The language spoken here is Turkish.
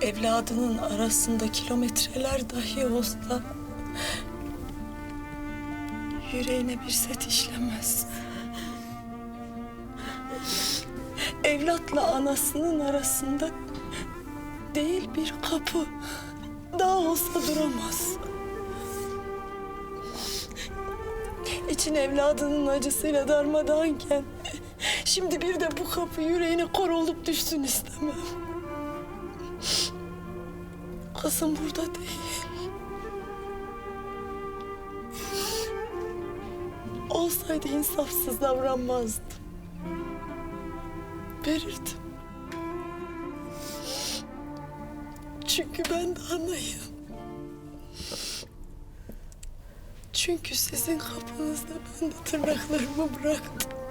evladının arasında kilometreler dahi olsa yüreğine bir set işlemez. Evlatla anasının arasında değil bir kapı daha olsa duramaz. İçin evladının acısıyla darmadağınken şimdi bir de bu kapı yüreğine kor olup düşsün istemem. Kızım burada değil. Olsaydı insafsız davranmazdım. Verirdim. Çünkü ben de anayım. Çünkü sizin kapınızda ben de tırnaklarımı bıraktım.